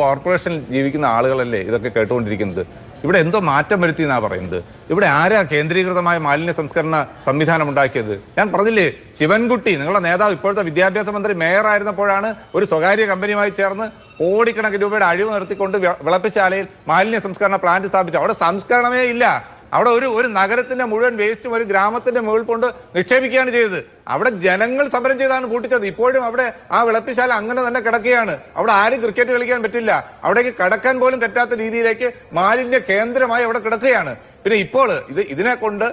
കോർപ്പറേഷനിൽ ജീവിക്കുന്ന ആളുകളല്ലേ ഇതൊക്കെ കേട്ടുകൊണ്ടിരിക്കുന്നത്? ഇവിടെ എന്തോ മാറ്റം വരുത്തി എന്നാ പറയുന്നത്. ഇവിടെ ആരാ കേന്ദ്രീകൃതമായ മാലിന്യ സംസ്കരണ സംവിധാനം ഉണ്ടാക്കിയത്? ഞാൻ പറഞ്ഞില്ലേ ശിവൻകുട്ടി നിങ്ങളുടെ നേതാവ് ഇപ്പോഴത്തെ വിദ്യാഭ്യാസ മന്ത്രി മേയർ ആയിരുന്നപ്പോഴാണ് ഒരു സ്വകാര്യ കമ്പനിയുമായി ചേർന്ന് കോടിക്കണക്കിന് രൂപയുടെ അഴിവ് നിർത്തിക്കൊണ്ട് വിളപ്പിശാലയിൽ മാലിന്യ സംസ്കരണ പ്ലാന്റ് സ്ഥാപിച്ചു അവിടെ സംസ്കരണമേ ഇല്ല. അവിടെ ഒരു ഒരു നഗരത്തിന്റെ മുഴുവൻ വേസ്റ്റും ഒരു ഗ്രാമത്തിന്റെ മുകളിൽ കൊണ്ട് നിക്ഷേപിക്കുകയാണ് ചെയ്തത്. അവിടെ ജനങ്ങൾ സമരം ചെയ്താണ് കൂട്ടിച്ചത്. ഇപ്പോഴും അവിടെ ആ വിളപ്പിശാല അങ്ങനെ തന്നെ കിടക്കുകയാണ്. അവിടെ ആരും ക്രിക്കറ്റ് കളിക്കാൻ പറ്റില്ല. അവിടേക്ക് കടക്കാൻ പോലും പറ്റാത്ത രീതിയിലേക്ക് മാലിന്യ കേന്ദ്രമായി അവിടെ കിടക്കുകയാണ്. പിന്നെ ഇപ്പോൾ ഇത് ഇതിനെ കൊണ്ട്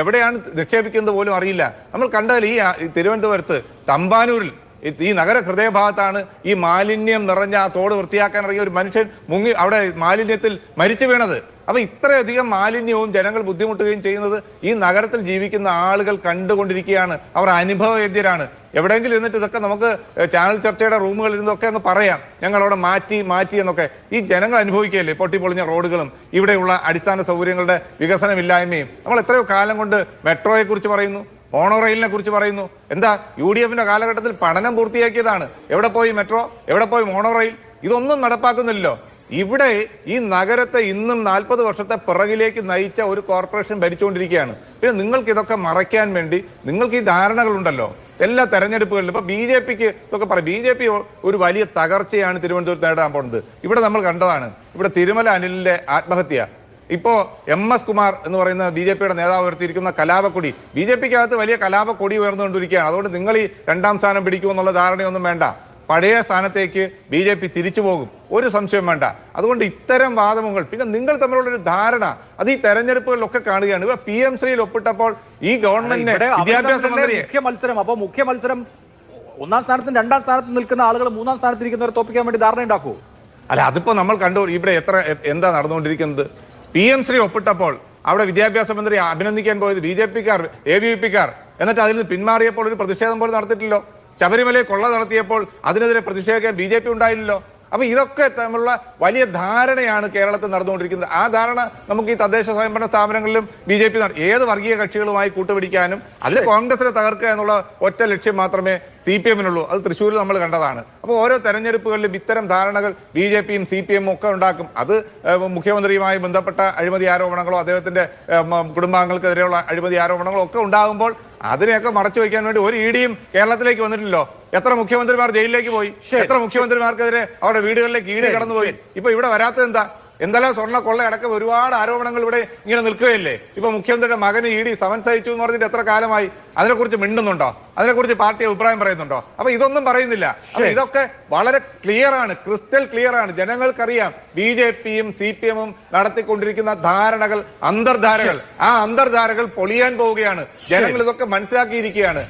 എവിടെയാണ് നിക്ഷേപിക്കുന്നത് പോലും അറിയില്ല. നമ്മൾ കണ്ടാൽ ഈ തിരുവനന്തപുരത്ത് തമ്പാനൂരിൽ ഈ നഗര ഹൃദയഭാഗത്താണ് ഈ മാലിന്യം നിറഞ്ഞ ആ തോട് വൃത്തിയാക്കാൻ ഇറങ്ങിയ ഒരു മനുഷ്യൻ മുങ്ങി അവിടെ മാലിന്യത്തിൽ മരിച്ചു വീണത്. അപ്പൊ ഇത്രയധികം മാലിന്യവും ജനങ്ങൾ ബുദ്ധിമുട്ടുകയും ചെയ്യുന്നത് ഈ നഗരത്തിൽ ജീവിക്കുന്ന ആളുകൾ കണ്ടുകൊണ്ടിരിക്കുകയാണ്. അവർ അനുഭവവേദ്യരാണ്. എവിടെയെങ്കിലും ഇരുന്നിട്ട് ഇതൊക്കെ നമുക്ക് ചാനൽ ചർച്ചയുടെ റൂമുകളിൽ നിന്നൊക്കെ അങ്ങ് പറയാം. ഞങ്ങൾ അവിടെ മാറ്റി മാറ്റി എന്നൊക്കെ. ഈ ജനങ്ങൾ അനുഭവിക്കുകയല്ലേ പൊട്ടിപ്പൊളിഞ്ഞ റോഡുകളും ഇവിടെയുള്ള അടിസ്ഥാന സൗകര്യങ്ങളുടെ വികസനമില്ലായ്മയും? നമ്മൾ എത്രയോ കാലം കൊണ്ട് മെട്രോയെക്കുറിച്ച് പറയുന്നു മോണോ റെയിലിനെ കുറിച്ച് പറയുന്നു. എന്താ യു ഡി എഫിന്റെ കാലഘട്ടത്തിൽ പഠനം പൂർത്തിയാക്കിയതാണ്. എവിടെ പോയി മെട്രോ? എവിടെ പോയി മോണോ റെയിൽ ഇതൊന്നും നടപ്പാക്കുന്നില്ലല്ലോ. ഇവിടെ ഈ നഗരത്തെ ഇന്നും നാൽപ്പത് വർഷത്തെ പിറകിലേക്ക് നയിച്ച ഒരു കോർപ്പറേഷൻ ഭരിച്ചുകൊണ്ടിരിക്കുകയാണ്. പിന്നെ നിങ്ങൾക്ക് ഇതൊക്കെ മറയ്ക്കാൻ വേണ്ടി നിങ്ങൾക്ക് ഈ ധാരണകളുണ്ടല്ലോ. എല്ലാ തെരഞ്ഞെടുപ്പുകളിലും ഇപ്പൊ ബി ജെ പിക്ക് ഇതൊക്കെ പറയും. ബി ജെ പി ഒരു വലിയ തകർച്ചയാണ് തിരുവനന്തപുരത്ത് നേടാൻ പോകുന്നത്. ഇവിടെ നമ്മൾ കണ്ടതാണ്. ഇവിടെ തിരുമല അനിലിന്റെ ആത്മഹത്യ. ഇപ്പോ എം എസ് കുമാർ എന്ന് പറയുന്ന ബി ജെ പിയുടെ നേതാവ് ഉയർത്തിയിരിക്കുന്ന കലാപക്കൊടി. ബി ജെ പിക്ക് അകത്ത് വലിയ കലാപക്കൊടി ഉയർന്നുകൊണ്ടിരിക്കുകയാണ്. അതുകൊണ്ട് നിങ്ങൾ ഈ രണ്ടാം സ്ഥാനം പിടിക്കുമെന്നുള്ള ധാരണയൊന്നും വേണ്ട. പഴയ സ്ഥാനത്തേക്ക് ബി ജെ പി തിരിച്ചു പോകും. ഒരു സംശയം വേണ്ട. അതുകൊണ്ട് ഇത്തരം വാദമുകൾ പിന്നെ നിങ്ങൾ തമ്മിലുള്ളൊരു ധാരണ അത് ഈ തെരഞ്ഞെടുപ്പുകളിലൊക്കെ കാണുകയാണ്. ഇവ പി എം ശ്രീയിൽ ഒപ്പിട്ടപ്പോൾ ഈ ഗവൺമെന്റിനെ വിദ്യാഭ്യാസ മന്ത്രി മന്ത്രിയെ മുഖ്യ മത്സരം അപ്പൊ മുഖ്യ മത്സരം ഒന്നാം സ്ഥാനത്തും രണ്ടാം സ്ഥാനത്ത് നിൽക്കുന്ന ആളുകൾ മൂന്നാം സ്ഥാനത്ത് ഇരിക്കുന്നവരെ തോപ്പിക്കാൻ വേണ്ടി ധാരണ ഉണ്ടാക്കൂ അല്ല അതിപ്പോ നമ്മൾ കണ്ടു ഇവിടെ എത്ര എന്താ നടന്നുകൊണ്ടിരിക്കുന്നത്? പി എം ശ്രീ ഒപ്പിട്ടപ്പോൾ അവിടെ വിദ്യാഭ്യാസ മന്ത്രി അഭിനന്ദിക്കാൻ പോയത് ബി ജെ പിക്കാർ എ ബി വി പിക്കാർ. എന്നിട്ട് അതിൽ നിന്ന് പിന്മാറിയപ്പോൾ ഒരു പ്രതിഷേധം പോലും നടത്തിയിട്ടില്ലോ. ശബരിമലയെ കൊള്ള നടത്തിയപ്പോൾ അതിനെതിരെ പ്രതിഷേധിക്കാൻ ബി ജെ പി ഉണ്ടായില്ലല്ലോ. അപ്പം ഇതൊക്കെ തമ്മിലുള്ള വലിയ ധാരണയാണ് കേരളത്തിൽ നടന്നുകൊണ്ടിരിക്കുന്നത്. ആ ധാരണ നമുക്ക് ഈ തദ്ദേശ സ്വയംഭരണ സ്ഥാപനങ്ങളിലും ബി ജെ പി ഏത് വർഗീയ കക്ഷികളുമായി കൂട്ടുപിടിക്കാനും അതിൽ കോൺഗ്രസിനെ തകർക്കുക എന്നുള്ള ഒറ്റ ലക്ഷ്യം മാത്രമേ സി പി എമ്മിനുള്ളൂ. അത് തൃശ്ശൂരിൽ നമ്മൾ കണ്ടതാണ്. അപ്പോൾ ഓരോ തെരഞ്ഞെടുപ്പുകളിലും ഇത്തരം ധാരണകൾ ബി ജെ പിയും സി പി എമ്മും ഒക്കെ ഉണ്ടാക്കും. അത് മുഖ്യമന്ത്രിയുമായി ബന്ധപ്പെട്ട അഴിമതി ആരോപണങ്ങളോ അദ്ദേഹത്തിന്റെ കുടുംബാംഗങ്ങൾക്കെതിരെയുള്ള അഴിമതി ആരോപണങ്ങളോ ഒക്കെ ഉണ്ടാകുമ്പോൾ അതിനെയൊക്കെ മറച്ചു വയ്ക്കാൻ വേണ്ടി ഒരു ഇടിയും കേരളത്തിലേക്ക് വന്നിട്ടില്ലല്ലോ. എത്ര മുഖ്യമന്ത്രിമാർ ജയിലിലേക്ക് പോയി? എത്ര മുഖ്യമന്ത്രിമാർക്കെതിരെ അവരുടെ വീടുകളിലേക്ക് ഈടി കടന്നുപോയി? ഇപ്പൊ ഇവിടെ വരാത്തത് എന്താ എന്തെല്ലാം സ്വർണ കൊള്ള അടക്കം ഒരുപാട് ആരോപണങ്ങൾ ഇവിടെ ഇങ്ങനെ നിൽക്കുകയല്ലേ? ഇപ്പൊ മുഖ്യമന്ത്രിയുടെ മകന് ഇ ഡി സമൻസ് അയച്ചു എന്ന് പറഞ്ഞിട്ട് എത്ര കാലമായി അതിനെക്കുറിച്ച് മിണ്ടുന്നുണ്ടോ? അതിനെക്കുറിച്ച് പാർട്ടി അഭിപ്രായം പറയുന്നുണ്ടോ? അപ്പൊ ഇതൊന്നും പറയുന്നില്ല. അപ്പൊ ഇതൊക്കെ വളരെ ക്ലിയർ ആണ് ക്രിസ്റ്റൽ ക്ലിയർ ആണ്. ജനങ്ങൾക്കറിയാം ബി ജെ പിയും സി പി എമ്മും നടത്തിക്കൊണ്ടിരിക്കുന്ന ധാരണകൾ അന്തർധാരകൾ. ആ അന്തർധാരകൾ പൊളിയാൻ പോവുകയാണ്. ജനങ്ങൾ ഇതൊക്കെ മനസ്സിലാക്കിയിരിക്കുകയാണ്.